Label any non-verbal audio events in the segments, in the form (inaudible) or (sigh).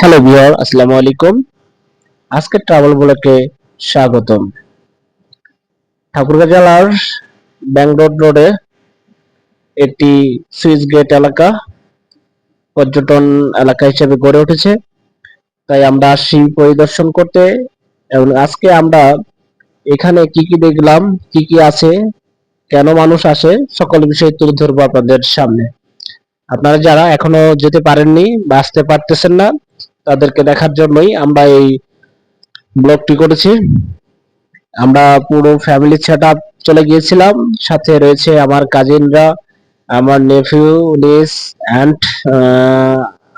Hello viewer আসসালামু আলাইকুম। আজকের ট্রাভেল ব্লকে স্বাগতম। ঠাকুরগাঁ জেলার ব্যাঙ্গলোর রোডে একটি সুইচ গেট এলাকা পর্যটন এলাকা হিসেবে গড়ে উঠেছে। তাই আমরা আসি পরিদর্শন করতে এবং আজকে আমরা এখানে কি কি দেখলাম, কি কি আছে, কেন মানুষ আসে, সকল বিষয় তুলে ধরবো আপনাদের সামনে। আপনারা যারা এখনও যেতে পারেননি বা আসতে পারতেছেন না তাদেরকে দেখার জন্যই আমরা এই ব্লগটি করেছি। আমরা পুরো ফ্যামিলি সেট চলে গিয়েছিলাম। সাথে রয়েছে আমার কাজিনরা আমার নেফিউ নিস অ্যান্ড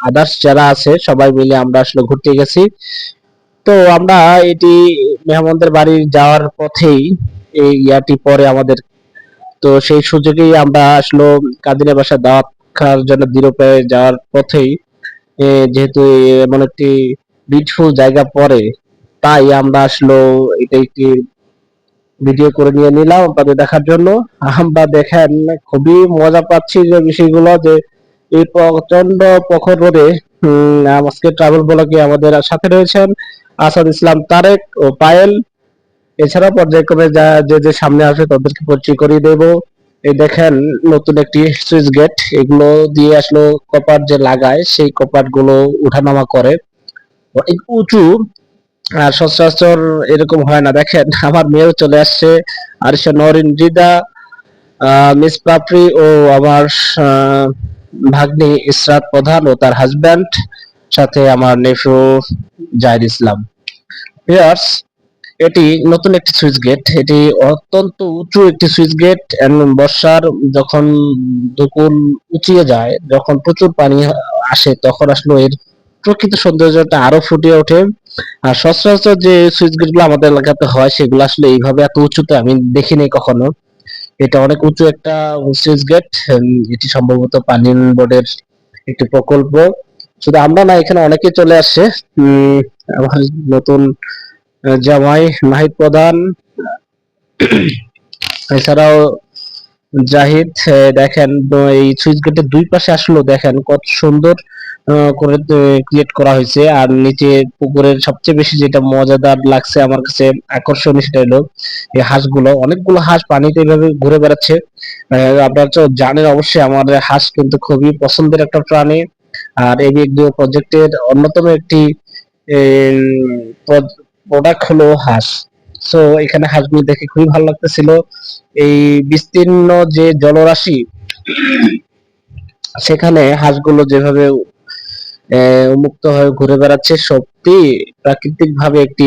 আদার্স যারা আছে, সবাই মিলে আমরা আসলে ঘুরতে গেছি। তো আমরা এটি মেহমানদের বাড়ি যাওয়ার পথেই এই ইয়াটি পরে আমাদের। তো সেই সুযোগেই আমরা আসলো কাদিনের বাসা দাওয়াত খাওয়ার জন্য দিরোপে যাওয়ার পথেই যেহেতু এমন একটি বিউটিফুল জায়গা পরে তাই আমরা আসলো এটা একটি ভিডিও করে নিয়ে নিলাম আপনাদের দেখার জন্য। আমরা দেখেন, খুবই মজা পাচ্ছি যে বিষয়গুলো যে এই প্রচণ্ড প্রখর রোদে আজকে ট্রাভেল ব্লগে আমাদের সাথে রয়েছেন আসাদ ইসলাম তারেক ও পায়েল। এছাড়াও পর্যায়ক্রমে যা, যে যে সামনে আসে তাদেরকে পরিচয় করিয়ে দেবো। এই দেখেন, নতুন একটি সুইচ গেট এগুলো দিয়ে আসলে কপার যে লাগায়, সেই কপারগুলো উঠানামা করে। উঁচু, আর সচরাচর এরকম হয় না। দেখেন, (laughs) আমার মেয়েও চলে আসছে আর সে নরিন, রিদা মিস পাপড়ি ও আমার ভাগ্নি ইসরাত প্রধান ও তার হাজব্যান্ড সাথে আমার নেফু জাহিদ ইসলাম। ভিউয়ার্স এটি নতুন একটি সুইচ গেট। এটি অত্যন্ত উঁচু একটি সুইচ গেট বর্ষার যখন দুকুল উঁচিয়ে যায় যখন প্রচুর পানি আসে তখন আসলে এর প্রকৃত সৌন্দর্যটা আরও ফুটে ওঠে। আর সচরাচর যে সুইচ গেটগুলো আমাদের এলাকাতে হয় সেগুলো আসলে এইভাবে এত উঁচুতে আমি দেখিনি কখনো। এটা অনেক উঁচু একটা সুইচ গেট। এটি সম্ভবত পানি বোর্ডের একটি প্রকল্প। শুধু আমরা না এখানে অনেকে চলে আসে। উম, আমার নতুন জামাই নাহিদ প্রধান, এছাড়াও জাহিদ দেখেন এই সুইচ গেটের দুই পাশে আসলো, দেখেন, কত সুন্দর করে ক্রিয়েট করা হয়েছে। আর নিচে পুকুরের সবচেয়ে বেশি যেটা মজাদার লাগছে আমার কাছে, আকর্ষণীয় সেটা হলো এই হাঁসগুলো। অনেকগুলো হাঁস পানিতে এভাবে ঘুরে বেড়াচ্ছে। আপনারা তো জানেন অবশ্যই আমার হাঁস কিন্তু খুবই পছন্দের একটা প্রাণী। আর এই প্রজেক্টের অন্যতম একটি প্রোডাক্ট হলো হাঁস। সো এখানে হাঁসগুলো দেখে খুবই ভালো লাগতেছিল। এই বিস্তীর্ণ যে জলরাশি, সেখানে হাঁসগুলো যেভাবে উন্মুক্ত হয়ে ঘুরে বেড়াচ্ছে, সত্যি প্রাকৃতিক ভাবে একটি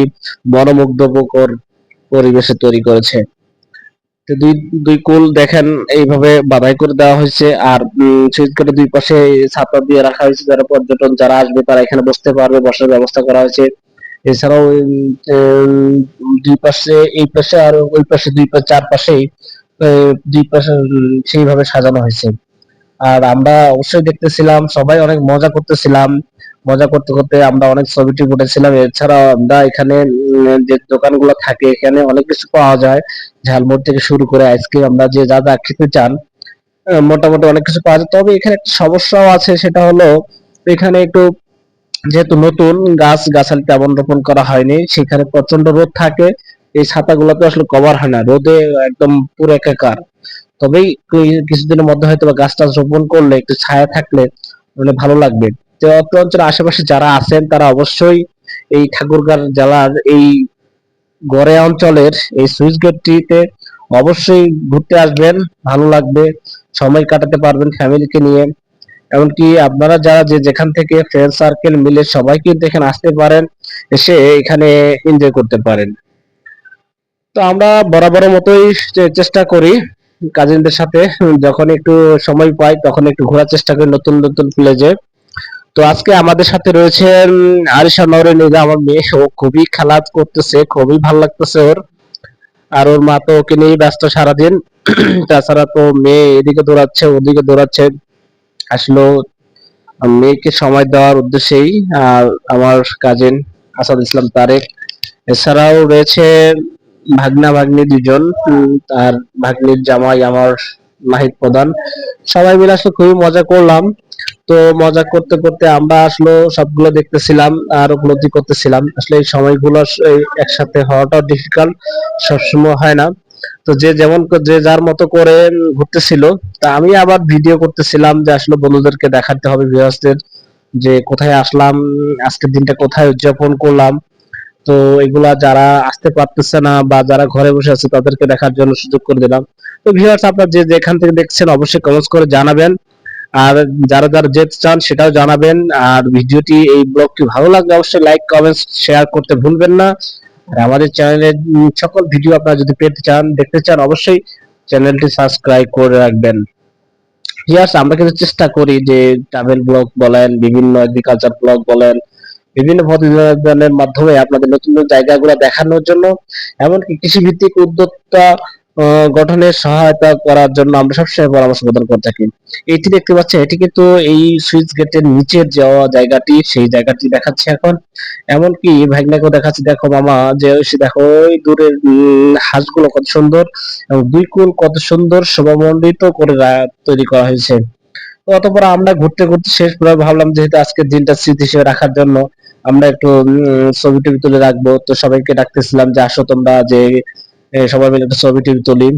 মনোমুগ্ধকর পরিবেশে তৈরি করেছে। দুই দুই কুল দেখেন, এইভাবে বাধাই করে দেওয়া হয়েছে। আর সুইচ গেটের দুই পাশে ছাতা দিয়ে রাখা হয়েছে, যারা পর্যটন, যারা আসবে, তারা এখানে বসতে পারবে, বসার ব্যবস্থা করা হয়েছে। এছাড়াও দুই পাশে এই পাশে আর ওই পাশে দুই পাশে চার আহ, দুই পাশে সেইভাবে সাজানো হয়েছে। আর আমরা অবশ্যই দেখতেছিলাম সবাই অনেক মজা করতেছিলাম। মজা করতে করতে আমরা অনেক ছবি টবি উঠেছিলাম। এছাড়াও আমরা এখানে যে দোকানগুলো থাকে এখানে অনেক কিছু পাওয়া যায়। ঝালমুড় থেকে শুরু করে আইসক্রিম আমরা যে যা যা খেতে চান মোটামুটি অনেক কিছু পাওয়া যায়। তবে এখানে একটা সমস্যাও আছে সেটা হলো এখানে একটু যেহেতু নতুন গাছ গাছালি তেমন রোপণ করা হয়নি, সেখানে প্রচণ্ড রোদ থাকে। এই ছাতাগুলোতে আসলে কভার হয় না, রোদে একদম পুরো একাকার। তবেই কিছুদিনের মধ্যে হয়তো গাছ টাছ রোপণ করলে, একটু ছায়া থাকলে মানে ভালো লাগবে। তো অত্র অঞ্চলের আশেপাশে যারা আছেন, তারা অবশ্যই এই ঠাকুরগাঁও জেলার এই গড়ে অঞ্চলের এই সুইচ গেটটিতে অবশ্যই ঘুরতে আসবেন, ভালো লাগবে। সময় কাটাতে পারবেন ফ্যামিলিকে নিয়ে। এমনকি আপনারা যারা যে যেখান থেকে ফ্রেন্ড সার্কেল মিলে সবাই কিন্তু এখানে আসতে পারেন, এসে এখানে এনজয় করতে পারেন। তো আমরা বরাবর মতোই চেষ্টা করি কাজিনদের সাথে, যখন একটু সময় পাই তখন একটু ঘোরার চেষ্টা করি নতুন নতুন প্লেজে তো আজকে আমাদের সাথে রয়েছে আরিশা নরেন আমার মেয়ে। ও খুবই খেলা করতেছে, খুবই ভালো লাগতেছে ওর। আর ওর মা তো ওকে নিয়েই ব্যস্ত সারাদিন। (clears throat) তাছাড়া তো মেয়ে এদিকে দৌড়াচ্ছে, ওদিকে দৌড়াচ্ছে। আসলে মেয়েকে সময় দেওয়ার উদ্দেশ্যেই, আর আমার কাজিন আসাদ ইসলাম তারেক। এছাড়াও রয়েছে ভাগনা ভাগ্নি দুজন তার ভাগ্নির জামাই আমার নাহিদ প্রধান। সবাই মিলে আসলে খুবই মজা করলাম। তো মজা করতে করতে আমরা আসলে সবগুলো দেখতেছিলাম আর উপলব্ধি করতেছিলাম। আসলে এই সময়গুলো একসাথে হওয়াটাও ডিফিকাল্ট সবসময় হয় না। তো যে যেমন যে যার মতো করে ঘুরতেছিল, তা আমি আবার ভিডিও করতেছিলাম যে আসলে বন্ধুদেরকে দেখাতে হবে ভিউয়ার্সদের যে কোথায় আসলাম, আজকের দিনটা কোথায় উদযাপন করলাম। তো এগুলা যারা আসতে পারতেছে না বা যারা ঘরে বসে আছে, তাদেরকে দেখার জন্য সুযোগ করে দিলাম। তো ভিউয়ার্স আপনারা যে যেখান থেকে দেখছেন, অবশ্যই কমেন্টস করে জানাবেন। আর যারা যারা যেতে চান, সেটাও জানাবেন। আর ভিডিওটি এই ব্লগটি ভালো লাগলে অবশ্যই লাইক কমেন্টস শেয়ার করতে ভুলবেন না। আর আমাদের চ্যানেলের সকল ভিডিও আপনারা যদি পেতে চান, দেখতে চান, অবশ্যই চ্যানেলটি সাবস্ক্রাইব করে রাখবেন। ইয়াস আমরা কিন্তু চেষ্টা করি যে ট্রাভেল ব্লগ বলেন, বিভিন্ন এগ্রিকালচার ব্লগ বলেন, বিভিন্ন প্রতিবেদনের মাধ্যমে আপনাদের নতুন নতুন জায়গাগুলো দেখানোর জন্য, এমনকি কৃষিভিত্তিক উদ্যোক্তা গঠনের সহায়তা করার জন্য আমরা সবসময় পরামর্শ প্রদান করে থাকি। এটি দেখতে পাচ্ছেন, এটি কিন্তু এই সুইচ গেটের নিচের যাওয়া জায়গাটি, সেই জায়গাটি দেখাচ্ছে এখন। এমনকি ভাগনাকেও দেখাচ্ছে, দেখো মামা, যে সে দেখো, ওই দূরের হাঁসগুলো কত সুন্দর এবং দুই কুল কত সুন্দর শোভামণ্ডিত করে তৈরি করা হয়েছে। অতপর আমরা ঘুরতে ঘুরতে শেষ করে ভাবলাম, যেহেতু আজকের দিনটা স্মৃতি হিসেবে রাখার জন্য, আমরা একটু ছবি টবি তুলে রাখব। তো সবাইকে ডাকতেছিলাম যে, আসো তোমরা, যে সবাই মিলে একটা ছবি টবি তুলি।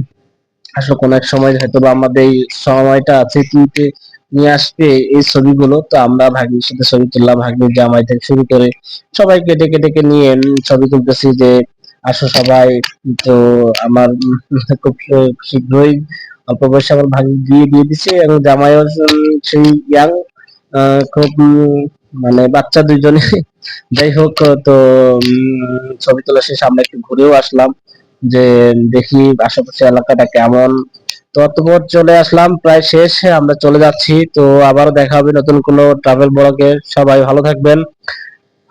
আসলে কোন এক সময় হয়তো বা আমাদের এই সময়টা আছে স্মৃতিতে নিয়ে আসবে এই ছবিগুলো, তো আমরা ভাগ্নির সাথে ছবি তুললাম, ভাগ্নির জামাই থেকে শুরু করে সবাইকে ডেকে ডেকে নিয়ে ছবি তুলতেছি যে, আসো সবাই, তো আমার (laughs) খুব শীঘ্রই অল্প বয়সে আমার ভাগ্নি বিয়ে দিয়ে দিছে এবং জামাইও সেই ইয়াং খুব মানে বাচ্চা দুইজনে। (laughs) যাই হোক, তো ছবি তোলা শেষে আমরা একটু ঘুরেও আসলাম। যে দেখি আশেপাশে এলাকাটা কেমন। তো অতপর চলে আসলাম, প্রায় শেষ, আমরা চলে যাচ্ছি। তো আবারও দেখা হবে নতুন কোনো ট্রাভেল ব্লগে সবাই ভালো থাকবেন।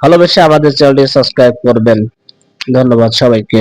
ভালোবেসে আমাদের চ্যানেলটি সাবস্ক্রাইব করবেন। ধন্যবাদ সবাইকে।